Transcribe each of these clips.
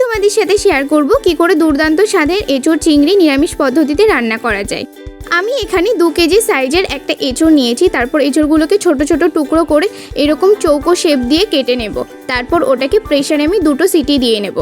তোমাদের সাথে শেয়ার করব কি করে দুর্দান্ত স্বাদের এঁচোড় চিংড়ি নিরামিষ পদ্ধতিতে রান্না করা যায়। আমি এখানে দু কেজি সাইজের একটা এঁচোড় নিয়েছি, তারপর এঁচোড়গুলোকে ছোট ছোট টুকরো করে এরকম চৌকো শেপ দিয়ে কেটে নেব। তারপর ওটাকে প্রেশারে আমি দুটো সিটি দিয়ে নেব।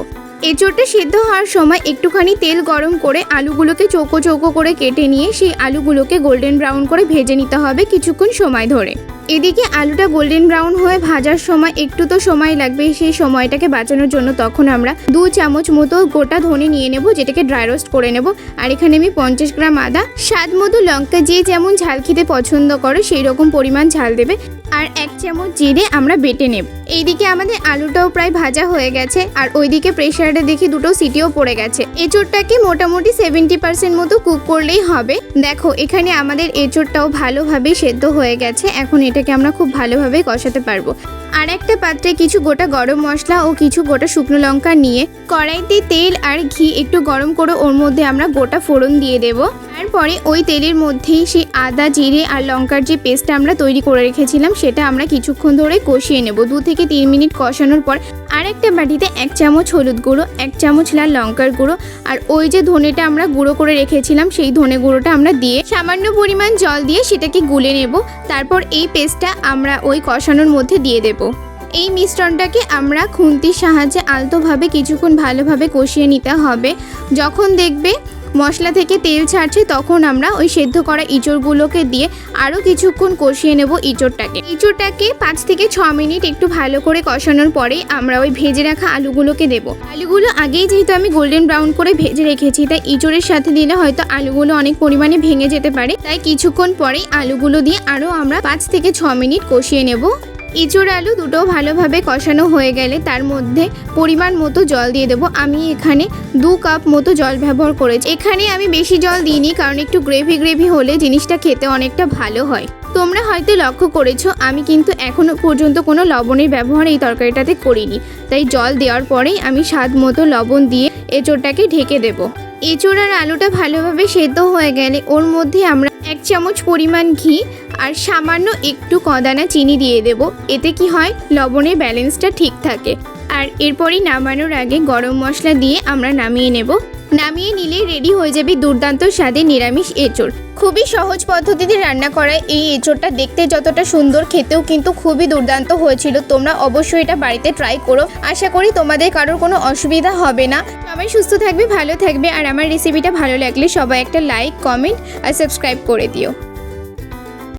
এঁচোড়টা সিদ্ধ হওয়ার সময় একটুখানি তেল গরম করে আলুগুলোকে চৌকো চৌকো করে কেটে নিয়ে সেই আলুগুলোকে গোল্ডেন ব্রাউন করে ভেজে নিতে হবে কিছুক্ষণ সময় ধরে। এদিকে আলুটা গোল্ডেন ব্রাউন হয়ে ভাজার সময়, একটু তো সময় লাগবে, সেই সময়টাকে বাঁচানোর জন্য তখন আমরা দু চামচ মতো গোটা ধনে নিয়ে নেব, যেটাকে ড্রাই রোস্ট করে নেব। আর এখানে আমি পঞ্চাশ গ্রাম আদা, স্বাদ মতো লঙ্কা, যে যেমন ঝাল খেতে পছন্দ করে, সেই রকম পরিমাণ ঝাল দেবে। আর এক চামচ জিরে আমরা বেটে নেব। এইদিকে আমাদের আলুটাও প্রায় ভাজা হয়ে গেছে, আর ওইদিকে প্রেশারে দেখি দুটো সিটিও পড়ে গেছে। এঁচোড়টাকে মোটামুটি সেভেন্টি পার্সেন্ট মতো কুক করলেই হবে। দেখো, এখানে আমাদের এঁচোড়টাও ভালোভাবে সেদ্ধ হয়ে গেছে, এখন এটাকে আমরা খুব ভালোভাবে কষাতে পারব। আর একটা পাত্রে কিছু গোটা গরম মশলা ও কিছু গোটা শুকনো লঙ্কা নিয়ে কড়াইতে তেল আর ঘি একটু গরম করে ওর মধ্যে আমরা গোটা ফোড়ন দিয়ে দেব। তারপরে ওই তেলের মধ্যেই সেই আদা, জিরে আর লঙ্কার যে পেস্টটা আমরা তৈরি করে রেখেছিলাম, সেটা আমরা কিছুক্ষণ ধরে কষিয়ে নেব। দু থেকে তিন মিনিট কষানোর পর আর একটা বাটিতে এক চামচ হলুদ গুঁড়ো, এক চামচ লাল লঙ্কার গুঁড়ো আর ওই যে ধনেটা আমরা গুঁড়ো করে রেখেছিলাম, সেই ধনে গুঁড়োটা আমরা দিয়ে সামান্য পরিমাণ জল দিয়ে সেটাকে গুলে নেব। তারপর এই পেস্টটা আমরা ওই কষানোর মধ্যে দিয়ে দেব। এই মিশ্রণটাকে আমরা খুন্তির সাহায্যে আলতোভাবে কিছুক্ষণ ভালোভাবে কষিয়ে নিতে হবে। যখন দেখবে মশলা থেকে তেল ছাড়ছে, তখন আমরা ওই সেদ্ধ করা ইঁচড়গুলোকে দিয়ে আরও কিছুক্ষণ কষিয়ে নেব ইঁচড়টাকে। ইঁচড়টাকে পাঁচ থেকে ছ মিনিট একটু ভালো করে কষানোর পরেই আমরা ওই ভেজে রাখা আলুগুলোকে দেব। আলুগুলো আগেই যেহেতু আমি গোল্ডেন ব্রাউন করে ভেজে রেখেছি, তাই ইঁচড়ের সাথে দিলে হয়তো আলুগুলো অনেক পরিমাণে ভেঙে যেতে পারে। তাই কিছুক্ষণ পরেই আলুগুলো দিয়ে আরও আমরা পাঁচ থেকে ছ মিনিট কষিয়ে নেব। ইঁচড় আলু দুটো ভালোভাবে কষানো হয়ে গেলে তার মধ্যে পরিমাণ মতো জল দিয়ে দেবো। আমি এখানে দু কাপ মতো জল ব্যবহার করেছি। এখানে আমি বেশি জল দিইনি কারণ একটু গ্রেভি গ্রেভি হলে জিনিসটা খেতে অনেকটা ভালো হয়। তোমরা হয়তো লক্ষ্য করেছ, আমি কিন্তু এখনও পর্যন্ত কোনো লবণের ব্যবহার এই তরকারিটাতে করিনি। তাই জল দেওয়ার পরেই আমি স্বাদ মতো লবণ দিয়ে এঁচোড়টাকে ঢেকে দেবো। এঁচোড় আর আলুটা ভালোভাবে সেদ্ধ হয়ে গেলে ওর মধ্যে আমরা এক চামচ পরিমাণ ঘি আর সামান্য একটু কদানা চিনি দিয়ে দেব। এতে কি হয়? লবণের ব্যালেন্সটা ঠিক থাকে। আর এরপরই নামানোর আগে গরম মশলা দিয়ে আমরা নামিয়ে নেব। নামিয়ে নিলে রেডি হয়ে যাবে দুর্দান্ত স্বাদে নিরামিষ এঁচড়। খুবই সহজ পদ্ধতিতে রান্না করা এই এঁচড়টা দেখতে যতটা সুন্দর, খেতেও কিন্তু খুবই দুর্দান্ত হয়েছিল। তোমরা অবশ্যই এটা বাড়িতে ট্রাই করো। আশা করি তোমাদের কারোর কোনো অসুবিধা হবে না। সবাই সুস্থ থাকবে, ভালো থাকবে। আর আমার রেসিপিটা ভালো লাগলে সবাই একটা লাইক কমেন্ট আর সাবস্ক্রাইব করে দিও।